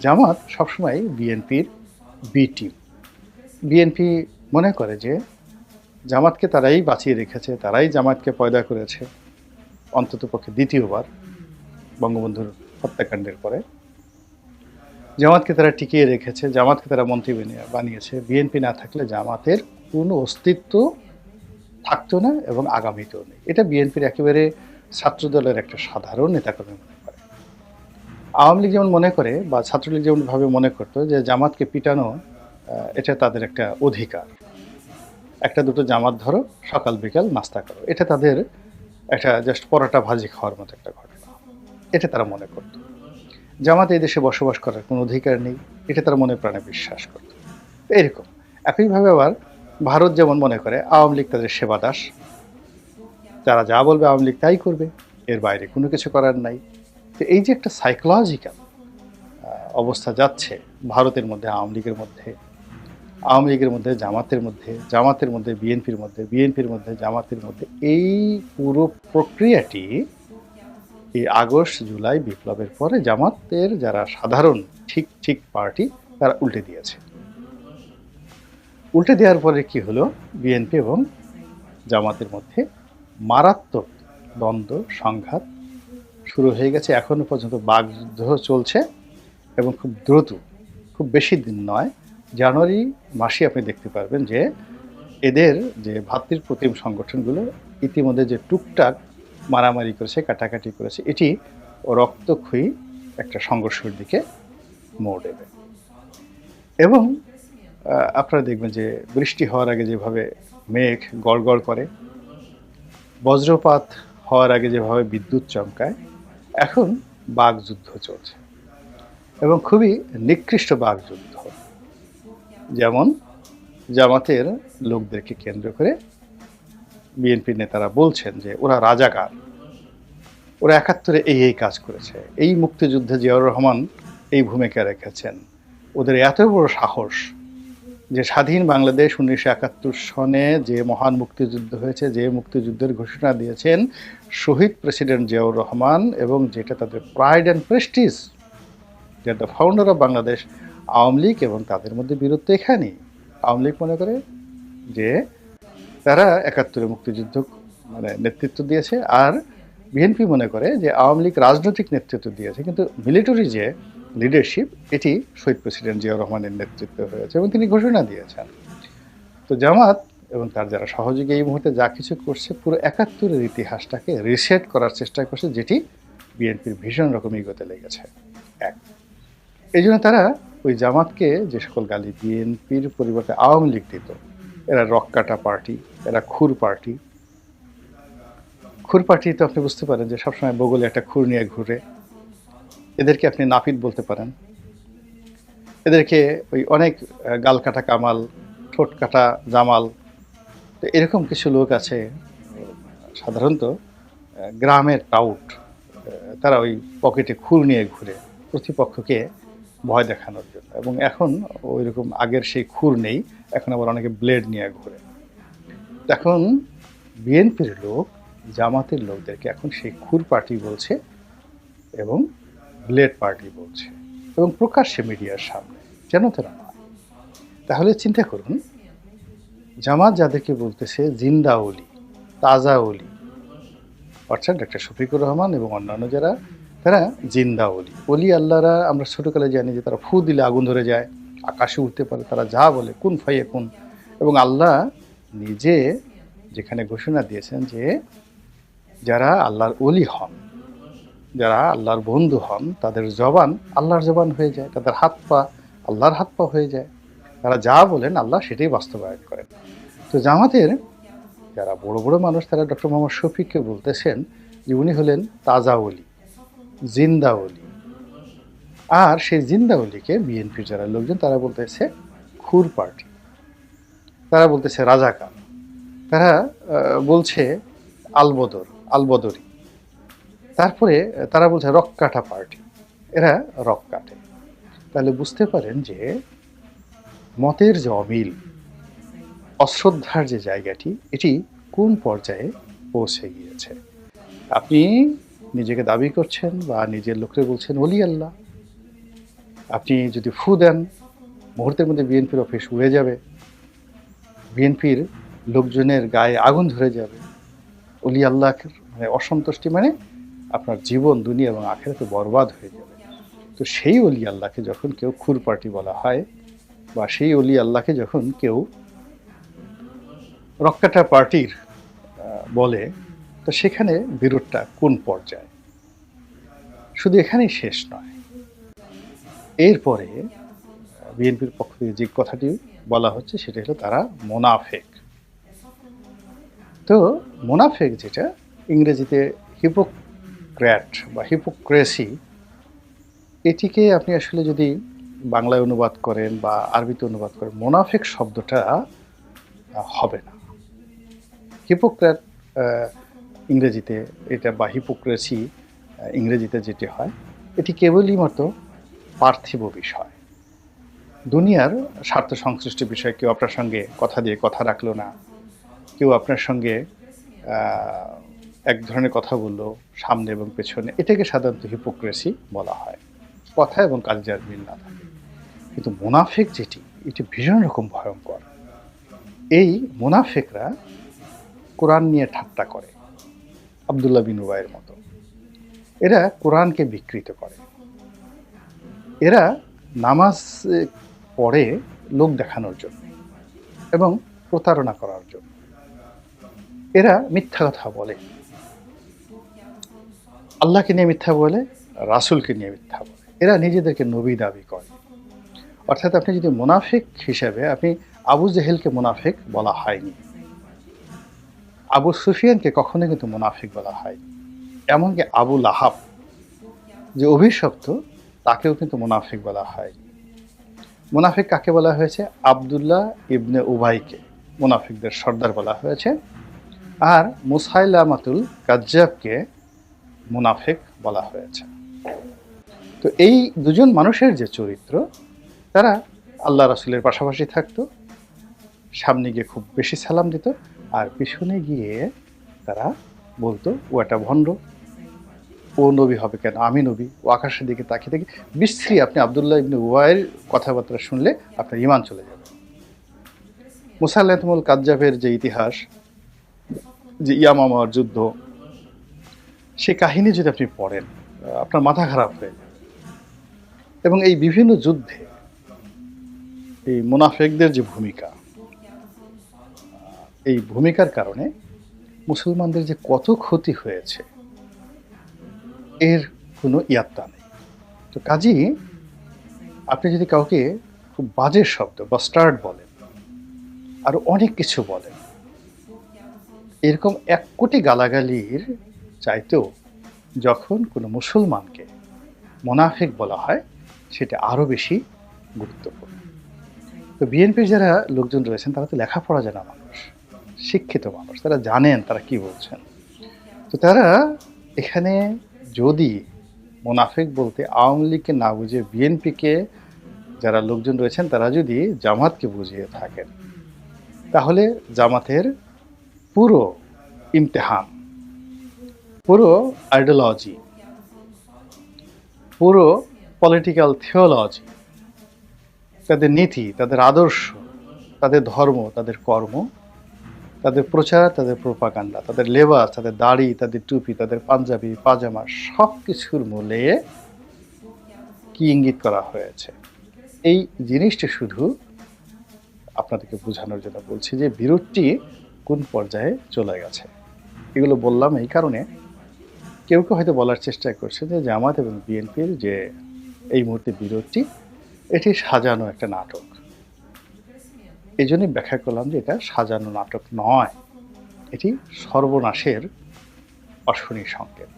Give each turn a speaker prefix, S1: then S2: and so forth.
S1: জামাত সবসময় বিএনপির B team BNP মনে করে যে জামাতকে তারাই বাঁচিয়ে রেখেছে, তারাই জামাতকে পয়দা করেছে অন্ততপক্ষে দ্বিতীয়বার বঙ্গবন্ধুর হত্যাকাণ্ডের পরে। জামাতকে তারা টিকিয়ে রেখেছে, জামাতকে তারা মন্ত্রী বানিয়ে- বানিয়েছে। বিএনপি না থাকলে জামাতের কোনো অস্তিত্ব থাকতো না এবং আগামীতেও নেই। এটা বিএনপির একেবারে ছাত্রদলের একটা সাধারণ নেতাকর্মী। মনে আওয়ামী লীগ যেমন মনে করে বা ছাত্রলীগ যেমন ভাবে মনে করতো যে জামাতকে পিটানো এটা তাদের একটা অধিকার। একটা দুটো জামাত ধরো, সকাল, বিকাল নাস্তা করো। এটা তাদের একটা জাস্ট পরোটা ভাজি খাওয়ার মতো একটা ঘটনা। এটা তারা মনে করতো। জামাত এই দেশে বসবাস করার কোনো অধিকার নেই, এটা তারা মনে প্রাণে বিশ্বাস করত। এরকম একইভাবে আবার ভারত যেমন মনে করে, আওয়ামী লীগ তাদের সেবা দাস। যারা যা বলবে আওয়ামী লীগ তাই করবে, এর বাইরে কোনো কিছু করার নাই। তো এই যে একটা সাইকোলজিক্যাল অবস্থা যাচ্ছে ভারতের মধ্যে, আওয়ামী লীগের মধ্যে, আওয়ামী লীগের মধ্যে, জামাতের মধ্যে জামাতের মধ্যে, বিএনপির মধ্যে বিএনপির মধ্যে, জামাতের মধ্যে, এই পুরো প্রক্রিয়াটি এই আগস্ট, জুলাই বিপ্লবের পরে জামাতের যারা সাধারণ ঠিক ঠিক পার্টি, তারা উল্টে দিয়েছে। উল্টে দেওয়ার পরে কি হলো? বিএনপি এবং জামাতের মধ্যে মারাত্মক দ্বন্দ্ব, সংঘাত শুরু হয়ে গেছে এখনও পর্যন্ত বাগযুদ্ধ চলছে এবং খুব দ্রুত, খুব বেশি দিন নয়। জানুয়ারি মাসে আপনি দেখতে পারবেন যে এদের যে ভাতৃ প্রতিম সংগঠনগুলো ইতিমধ্যে যে টুকটাক মারামারি করেছে, কাটাকাটি করেছে, এটি রক্তক্ষয়ী একটা সংঘর্ষের দিকে মোড় দেবে এবং আপনারা দেখবেন যে বৃষ্টি হওয়ার আগে যেভাবে মেঘ গড়গড় করে, বজ্রপাত হওয়ার আগে যেভাবে বিদ্যুৎ চমকায় এখন বাগযুদ্ধ চলছে এবং খুবই নিকৃষ্ট বাগযুদ্ধ যেমন জামাতের লোকদেরকে কেন্দ্র করে বিএনপি নেতারা বলছেন যে ওরা রাজাকার, ওরা একাত্তরে এই এই কাজ করেছে, এই মুক্তিযুদ্ধে জিয়াউর রহমান এই ভূমিকা রেখেছেন, ওদের এত বড় সাহস যে স্বাধীন বাংলাদেশ উনিশশো একাত্তর সনে যে মহান মুক্তিযুদ্ধ হয়েছে, যে মুক্তিযুদ্ধের ঘোষণা দিয়েছেন শহীদ প্রেসিডেন্ট জিয়াউর রহমান এবং যেটা তাদের প্রাইড অ্যান্ড প্রেস্টিজ যে the founder of Bangladesh Awami League এবং তাদের মধ্যে বীরত্ব এখানেই। আওয়ামী লীগ মনে করে যে তারা একাত্তরে মুক্তিযুদ্ধ মানে নেতৃত্ব দিয়েছে, আর বিএনপি মনে করে যে আওয়ামী লীগ রাজনৈতিক নেতৃত্ব দিয়েছে, কিন্তু মিলিটারি যে লিডারশিপ এটি শহীদ প্রেসিডেন্ট জিয়াউর রহমানের নেতৃত্বে হয়েছে এবং তিনি ঘোষণা দিয়েছেন। তো জামাত এবং তার যারা সহযোগী এই মুহূর্তে যা কিছু করছে, পুরো একাত্তরের ইতিহাসটাকে রিসেট করার চেষ্টা করছে, যেটি বিএনপির ভীষণ রকম ইগোতে লেগেছে। এক। এই জন্য তারা ওই জামাতকে যে সকল গালি বিএনপির পরিবর্তে আওয়ামী লীগ দিত, এরা রক্কাটা পার্টি, এরা খুর পার্টি। খুর পার্টি তো আপনি বুঝতে পারেন যে সবসময় বগলে একটা খুর নিয়ে ঘুরে এদেরকে আপনি নাপিত বলতে পারেন। এদেরকে ওই অনেক গাল কাটা কামাল ঠোঁট কাটা জামাল, তো এরকম কিছু লোক আছে, সাধারণত গ্রামের টাউট তারা ওই পকেটে খুর নিয়ে ঘুরে প্রতিপক্ষকে ভয় দেখানোর জন্য। এবং এখন ওই রকম আগের সেই খুর নেই, এখন আবার অনেকে ব্লেড নিয়ে ঘুরে। এখন বিএনপির লোক, জামাতের লোকদেরকে এখন সেই খুর পার্টি বলছে এবং ব্লেড পার্টি বলছে এবং প্রকাশ্যে মিডিয়ার সামনে, যেন তারা নয়। তাহলে চিন্তা করুন, জামাত যাদেরকে বলতেছে জিন্দা অলি, তাজা অলি, অর্থাৎ ডক্টর শফিকুর রহমান এবং অন্যান্য যারা, তারা জিন্দা অলি। অলি আল্লাহরা আমরা ছোটোকালে জানি যে তারা ফু দিলে আগুন ধরে যায়, আকাশে উঠতে পারে, তারা যা বলে, কোন ফাইয়ে কোন। এবং আল্লাহ নিজে যেখানে ঘোষণা দিয়েছেন যে যারা আল্লাহর অলি হন যারা আল্লাহর বন্ধু হন, তাদের জবান আল্লাহর জবান হয়ে যায়, তাদের হাত পা আল্লাহর হাত পা হয়ে যায়। তারা যা বলেন, আল্লাহ সেটাই বাস্তবায়ন করেন। তো জামাতের যারা বড় বড় মানুষ, তারা ডক্টর মোহাম্মদ শফিককে বলতেছেন যে উনি হলেন তাজা অলি জিন্দা অলি আর সেই জিন্দা অলিকে বিএনপির যারা লোকজন, তারা বলতেছে খুর পার্টি। তারা বলতেছে রাজাকার। তারা বলছে আলবদর, আলবদরি। তারপরে তারা বলছে, রক কাটা পার্টি। এরা রক কাটে। তাহলে বুঝতে পারেন যে, মতের যে অমিল, অশ্রদ্ধার যে জায়গাটি, এটি কোন পর্যায়ে পৌঁছে গিয়েছে? আপনি নিজেকে দাবি করছেন বা নিজের লোকরে বলছেন অলি আল্লাহ। আপনি যদি ফু দেন, মুহূর্তের মধ্যে বিএনপির অফিস উড়ে যাবে। বিএনপির লোকজনের গায়ে আগুন ধরে যাবে। অলি আল্লাহ মানে অসন্তুষ্টি মানে আপনার জীবন, দুনিয়া এবং আখেরাতে বরবাদ হয়ে যাবে। তো সেই অলি আল্লাহকে যখন কেউ খুর পার্টি বলা হয়, বা সেই অলি আল্লাহকে যখন কেউ রক্কাটা পার্টির বলে, তো সেখানে বিরোধটা কোন পর্যায়ে? শুধু এখানেই শেষ নয়। এরপরে বিএনপির পক্ষ থেকে যে কথাটি বলা হচ্ছে, সেটা হলো তারা মোনাফেক। তো মোনাফেক যেটা, ইংরেজিতে হিপোক্র্যাট বা হিপোক্রেসি, এটিকে আপনি আসলে যদি বাংলায় অনুবাদ করেন বা আরবিতে অনুবাদ করেন, মোনাফেক শব্দটা হবে না। হিপোক্র্যাট ইংরেজিতে এটা বা হিপোক্রেসি ইংরেজিতে যেটি হয়, এটি কেবলই মতো পার্থিব বিষয়। দুনিয়ার স্বার্থ সংশ্লিষ্ট বিষয়, কেউ আপনার সঙ্গে কথা দিয়ে কথা রাখল না, কেউ আপনার সঙ্গে এক ধরনের কথা বলল সামনে এবং পেছনে। এটাকে সাধারণত হিপোক্রেসি বলা হয়। কথা এবং কাজে যার মিল না থাকে। কিন্তু মুনাফিক যেটি, এটি ভীষণ রকম ভয়ঙ্কর। এই মুনাফিকরা কোরআন নিয়ে ঠাট্টা করে, আবদুল্লাহ বিন উবাইয়ের মতো। এরা কোরআনকে বিকৃত করে। এরা নামাজ পড়ে লোক দেখানোর জন্য এবং প্রতারণা করার জন্য। এরা মিথ্যা কথা বলে। আল্লাহকে নিয়ে মিথ্যা বলে, রাসূলকে নিয়ে মিথ্যা বলে। এরা নিজেদেরকে নবী দাবি করে। অর্থাৎ আপনি যদি মুনাফিক হিসেবে, আপনি আবু জেহেলকে মুনাফিক বলা হয়নি। আবু সুফিয়ানকে কখনো কিন্তু মুনাফিক বলা হয়নি। এমনকি আবু লাহাব, যে অভিশপ্ত, তাকেও কিন্তু মুনাফিক বলা হয়নি। মুনাফিক কাকে বলা হয়েছে? আবদুল্লাহ ইবনে উবাইকে। মুনাফিকদের সর্দার বলা হয়েছে। আর মুসাইলামাতুল কাজ্জাবকে মুনাফিক বলা হয়েছে। তো এই দুজন মানুষের যে চরিত্র, তারা আল্লাহ রাসুলের পাশাপাশি থাকতো, সামনে গিয়ে খুব বেশি সালাম দিত, আর পিছনে গিয়ে তারা বলতো, ও একটা ভণ্ড, ও নবী হবে কেন? আমি নবী, ও আকাশের দিকে তাকিয়ে থেকে বিশ্রী আপনি আবদুল্লাহ ইবনে ওয়াইয়ের কথাবার্তা শুনলে আপনার ইমান চলে যাবে। মুসাল্লাহমুল কাজ্জাবের যে ইতিহাস, যে ইয়ামামার যুদ্ধ সে কাহিনী যদি আপনি পড়েন আপনার মাথা খারাপ হয়ে এবং এই বিভিন্ন যুদ্ধে এই মুনাফেকদের যে ভূমিকা এই ভূমিকার কারণে মুসলমানদের যে কত ক্ষতি হয়েছে, এর কোনো ইয়াত্তা নেই। তো কাজী, আপনি যদি কাউকে খুব বাজে শব্দ বা স্টার্ট বলেন, আর অনেক কিছু বলেন, এরকম এক কোটি গালাগালির চাইতেও যখন কোনো মুসলমানকে মোনাফিক বলা হয়, সেটা আরও বেশি গুরুত্বপূর্ণ। তো বিএনপির যারা লোকজন রয়েছেন, তারা তো লেখাপড়া জানা মানুষ, শিক্ষিত মানুষ, তারা জানেন তারা কি বলছেন। তো তারা এখানে যদি মোনাফিক বলতে আওয়ামী লীগকে না বুঝে বিএনপিকে যারা লোকজন রয়েছেন, তারা যদি জামাতকে বুঝিয়ে থাকেন, তাহলে জামাতের পুরো ইমতেহান পুরো আইডিওলজি, পুরো পলিটিক্যাল থিওলজি তাদের নীতি, তাদের আদর্শ, তাদের ধর্ম, তাদের কর্ম, তাদের প্রচার, তাদের প্রোপাগান্ডা তাদের লেবাস তাদের দাড়ি, তাদের টুপি, তাদের পাঞ্জাবি, পাজামা সব কিছুর মূলে কি ইঙ্গিত করা হয়েছে? এই জিনিসটা শুধু আপনাদেরকে বোঝানোর জন্য বলছি যে বিরোধটি কোন পর্যায়ে চলে গেছে। এগুলো বললাম এই কারণে কেউ কেউ হয়তো বলার চেষ্টা করছে যে জামাত এবং বিএনপির যে এই মুহূর্তে বিরোধটি, এটি সাজানো একটা নাটক। এই জন্যই ব্যাখ্যা করলাম যে এটা সাজানো নাটক নয়, এটি সর্বনাশের অশনি সংকেত।